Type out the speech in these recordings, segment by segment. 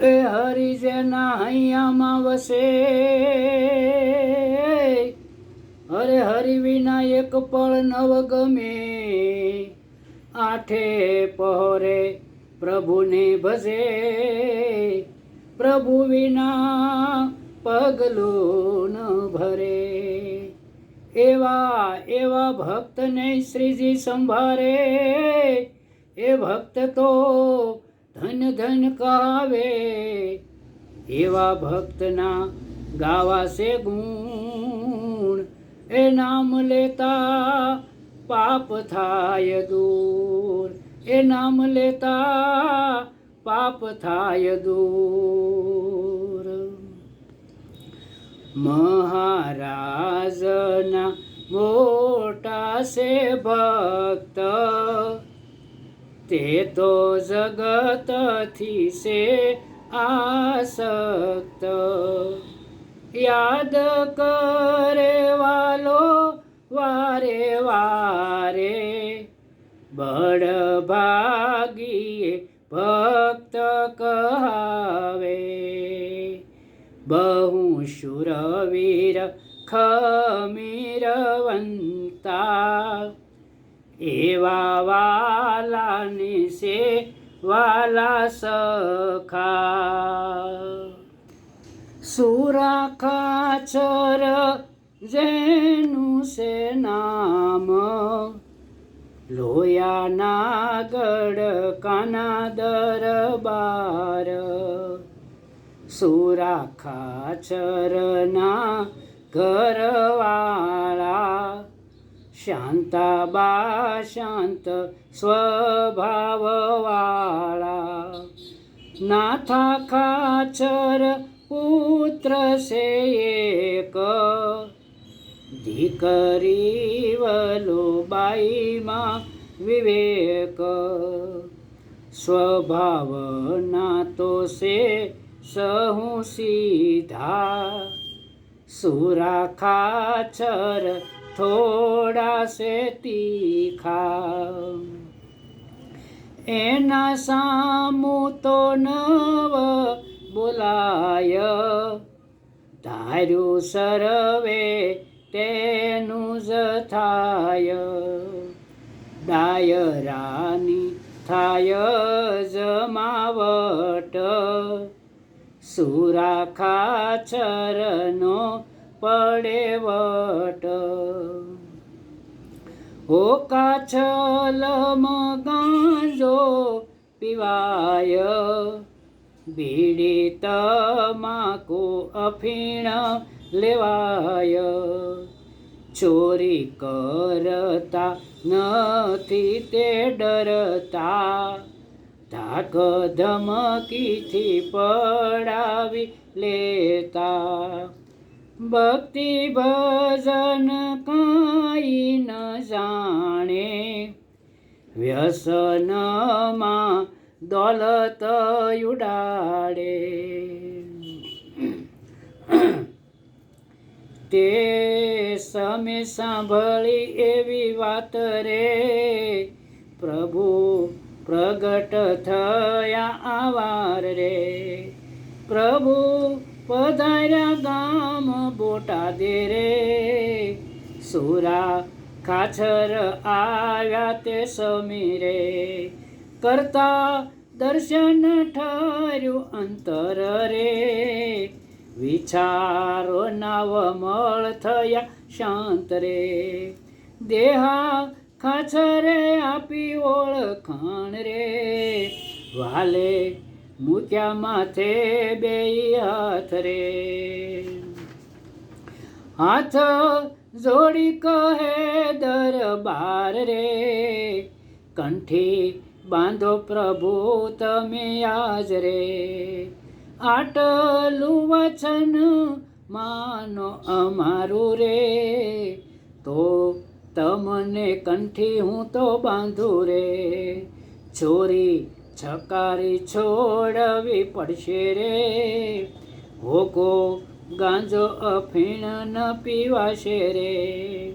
એ હરિજના હૈયામાં વસે. હરે હરિ વિના એક પળ નવ ગમે આઠે પહોરે પ્રભુને ભજે. પ્રભુ વિના પગલું ન ભરે. એવા એવા ભક્તને શ્રીજી સંભારે. એ ભક્ત તો ધન ધન કહાવે, એવા ભક્તના ગાવાશે ગુણ. એ નામ લેતા પાપ થાય દૂર. એ નામ લેતા પાપ થાય દૂર. મહારાજના મોટા છે ભક્ત તે તો જગતથી છે આસક્ત. યાદ કરે વાલો વારે વારે, બળ ભાગીએ ભક્ત કહાવે. બહુ શુરવીર ખમીરવંતા એવા વાલાની સે વાલા સખા. સુરાખા ખાચર જેનું સે નામ. લોયાના ગડકાના દરબાર. સુરાખા ચરના ઘરવાળા શાંતાબા શાંત સ્વભાવવાળા નાથા ખાચર પુત્ર છે એક. દીકરી વલો બાઈમાં વિવેક. સ્વભાવના તો છે સહુ સીધા. સુરા ખાચર થોડા સે તીખા એના સામુ તો નવ બોલાય. ધાર્યું સરવે તેનું જ થાય. ડાયરાની થાય જમાવટ સુરાખા ખાચરનો પડે વટ. ઓ કાછલ ગાંજો પીવાય, બીડી તમાકુ અફીણ લેવાય. ચોરી કરતા નથી તે ડરતા. ધાક ધમકીથી પડાવી લેતા. ભક્તિ ભજન કાંઈ ન જાણે. વ્યસનમાં દોલત ઉડાડે તે સમે સાંભળી એવી વાત રે. પ્રભુ પ્રગટ થયા આવાર રે. પ્રભુ પધાર્યા ગામ બોટાદે રે સુરા ખાછર આવ્યા તે સમીરે કરતા દર્શન ઠર્યું અંતર રે. વિચારો નવમળ થયા શાંત રે. દેહા ખાછરે આપી ઓળખાણ રે. વાલે મૂક્યા માથે બે હાથ રે. હાથ જોડી કહે દરબાર રે, કંઠી બાંધો પ્રભુ તમે આજ રે. આટલું વચન માનો અમારું રે, તો તમને કંઠી હું તો બાંધું રે. ચોરી છકારી છોડવી પડશે રે હોકો ગાંજો અફીણ ન પીવાશે રે.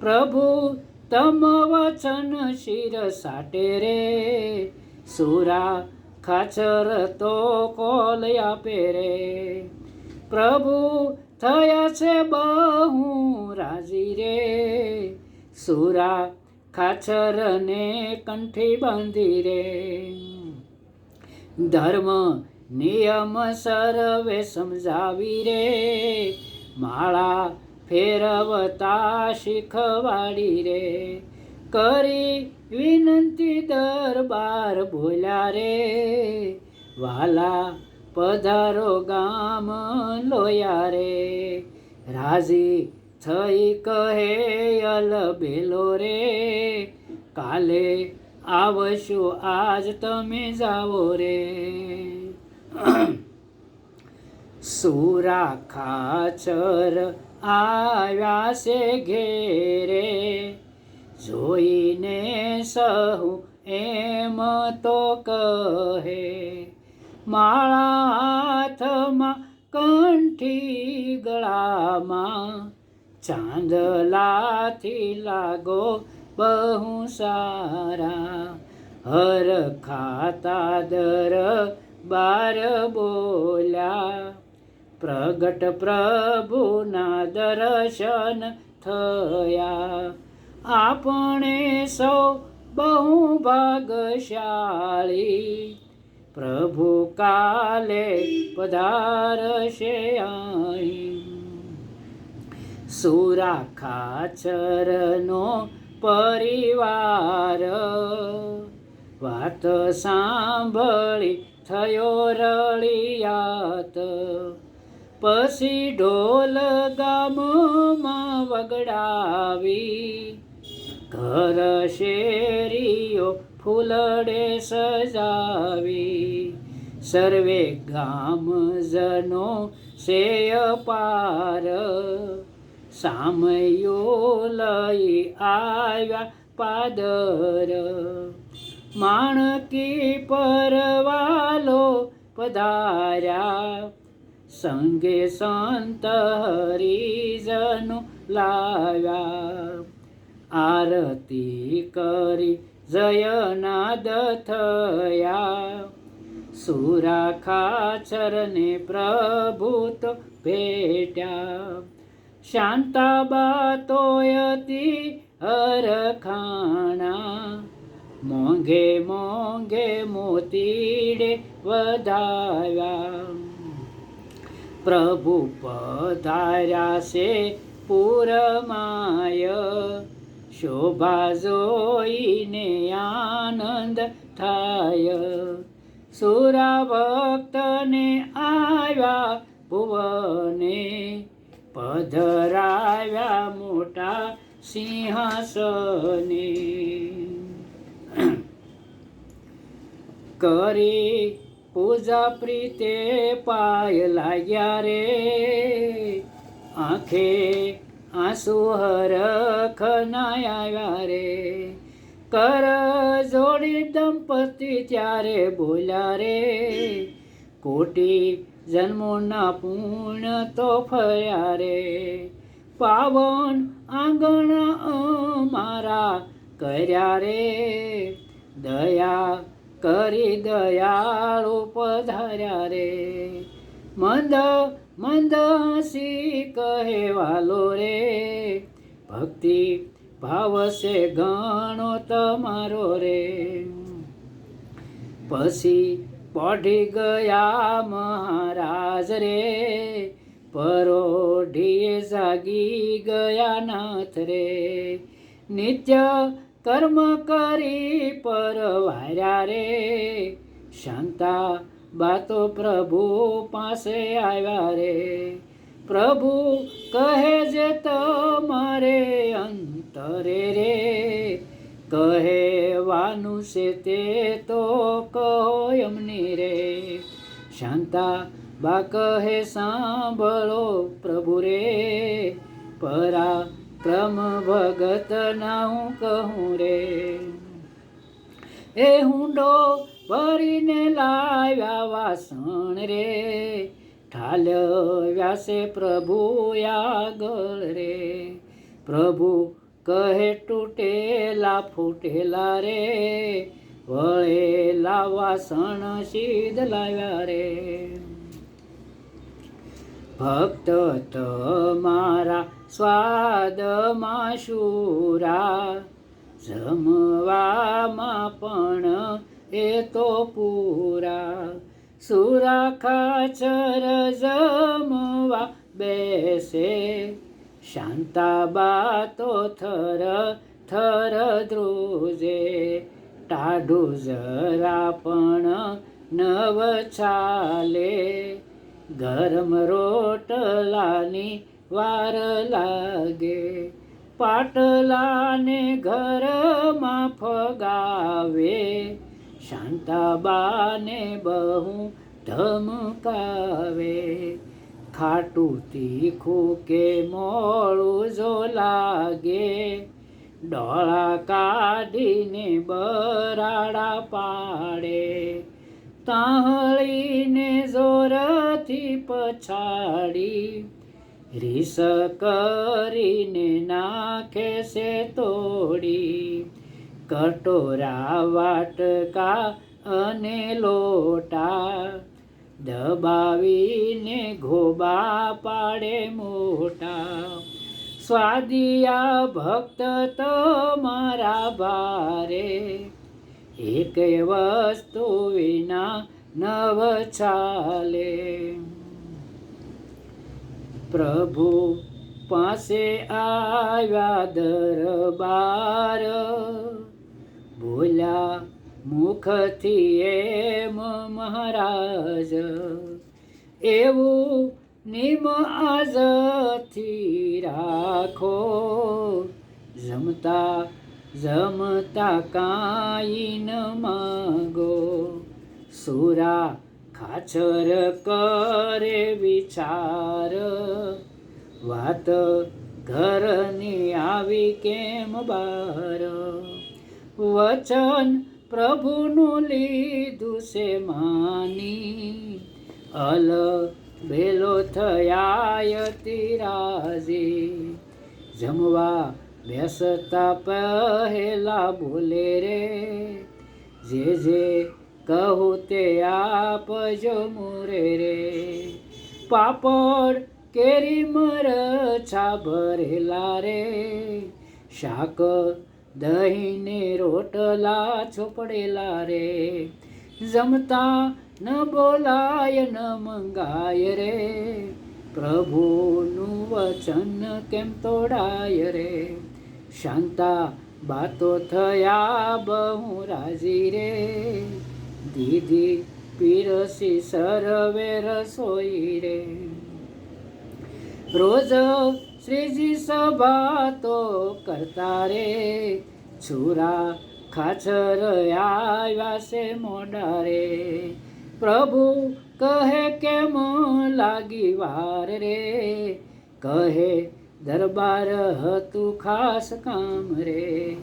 પ્રભુ, તમ વચન શિર સાટે રે. સુરા ખાચર તો કોલ આપે રે. પ્રભુ, થયા છે બહુ રાજી રે. સુરા ખાચરને કંઠી બાંધી રે. ધર્મ નિયમ સર્વે સમજાવી રે માળા ફેરવતા શીખવાડી રે કરી વિનંતી દરબાર બોલ્યા રે વાલા પધારો ગામ લોયા રે રાજી થઈ કહે અલ બેલો રે કાલે આવશું આજ તમે જાઓ રે સુરા ખાચર આવ્યા છે ઘેરે જોઈને સહુ એમ તો કહે માળા હાથમાં કંઠી ગળામાં ચાંદલાથી લાગો બહુ સારા હર ખાતા દર બાર બોલ્યા પ્રગટ પ્રભુના દર્શન થયા. આપણે સૌ બહુ ભાગશાળી પ્રભુ કાલે પધારશે સુરા ખાચરનો પરિવાર. વાત સાંભળી થયો રળિયાત. પછી ઢોલ ગામમાં વગડાવી. ઘર શેરીઓ ફૂલડે સજાવી. સર્વે ગામજનો સેય પાર. સામયો લઈ આવ્યા પાદર. માણકી પરવાલો પધાર્યા. સંગે સંત હરિજનો લાવ્યા. આરતી કરી જયનાદ થયા. સુરા ખાચરને પ્રભુ તો ભેટ્યા. શાંતાબા તોયતી હરખાણા મોંઘે મોંઘે મોતીડે વધાવ્યા પ્રભુ પધાર્યા છે પૂરમાય. શોભા જોઈને આનંદ થાય. સુરા ભક્તને આવ્યા ભુવને, પધરાવ્યા મોટા સિંહાસને. કરી પૂજા પ્રીતે પાય લાગ્યા રે આંખે આંસુ હરખના આવ્યા રે કર જોડી દંપતી ત્યારે બોલ્યા રે કોટી જન્મોના પૂર્ણ તો ફર્યા રે પાવન આંગણ અમારા કર્યા રે દયા કરી દયાળુ પધાર્યા રે મંદ મંદ હસી કહેવાલો રે ભક્તિ ભાવ છે ગણો તમારો રે પછી પઢી ગયા મહારાજ રે પરોઢીએ જાગી ગયા નાથ રે નિત્ય કર્મ કરી પરવાર્યા રે. શાંતા બાતો પ્રભુ પાસે આવ્યા રે. પ્રભુ કહે જે તમારે અંતરે રે. કહેવાનું છે તે તો કહો એમની રે. શાંતા બા કહે સાંભળો પ્રભુ રે. પરા ક્રમ ભગત ના હું કહું રે એ હુંડો ભરીને લાવ્યા વાસણ રે ઠાલવ્યા છે પ્રભુ આગળ રે પ્રભુ કહે તૂટેલા ફૂટેલા રે વળે લાવા સણ સિદ્ધ લાવ્યા રે ભક્ત તમારા સ્વાદમાં શુરા જમવામાં પણ એ તો પૂરા સુરા ખાચર જમવા બેસે શાંતાબા તો થર થર ધ્રુજે ટાઢું જરા પણ નવ ચાલે ગરમ રોટલાની વાર લાગે. પાટલાને ઘરમાં ફગાવે. શાંતાબાને બહુ ધમકાવે. ખાટું તીખું કે મોળું જો લાગે. ડોળા કાઢીને બરાડા પાડે. તાહળીને જોરથી પછાડી રીસ કરીને નાખે છે તોડી. કટોરા વાટકા અને લોટા દબાવીને ઘોબા પાડે મોટા. સ્વાદિયા ભક્ત તો મારા ભારે. એક વસ્તુ વિના નવ ચાલે પ્રભુ પાસે આવ્યા દરબાર. બોલ્યા મુખથી એમ મહારાજ, એવું નિમ આજથી રાખો. જમતા જમતા કાંઈ ન માગો, સુરા ખાચર કરે વિચાર. વાત ઘરની આવી કેમ બાર વચન પ્રભુનું લીધું છે માની. અલ બેલો થયા તિરાજી. જમવા બેસતા પહેલા બોલે રે. જે જે કહું તે આપજો મુરે રે પાપડ કેરી મરછા ભરેલા રે શાક દહીં ને રોટલા ચોપડેલા રે જમતા ન બોલાય ન મંગાય રે પ્રભુનું વચન કેમ તોડાય રે શાંતા બાતો થયા બહુ રાજી રે દીદી પીરસી સરવે રસોઈ રે. રોજ શ્રીજી સભા તો કરતા રે. છુરા ખાચર આવ્યા છે મોડા રે પ્રભુ કહે કેમ લાગી વાર રે? કહે, દરબાર હતું ખાસ કામ રે.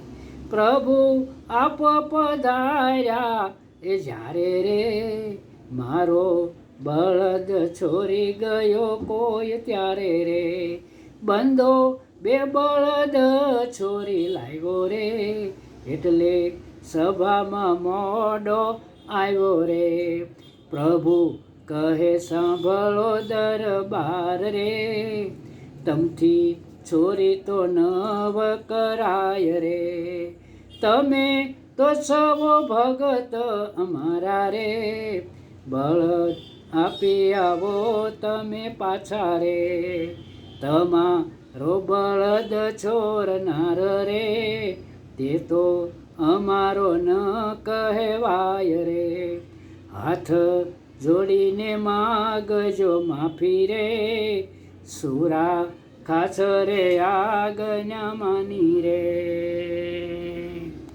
પ્રભુ આપ પધાર્યા એ જ્યારે રે મારો બળદ છોરી ગયો કોઈ ત્યારે રે. બંધો બે બળદ છોરી લાવ્યો રે. એટલે સભામાં મોડો આવ્યો રે. પ્રભુ કહે, સાંભળો દરબાર રે. તમથી છોરી તો નવ કરાય રે. તમે તો સવો ભગત અમારા રે. બળદ આપી આવો તમે પાછા રે. તમારો બળદ છોરનાર રે. તે તો અમારો ન કહેવાય રે. હાથ જોડીને માગજો માફી રે. સુરા ખાચરે આજ્ઞા માની રે.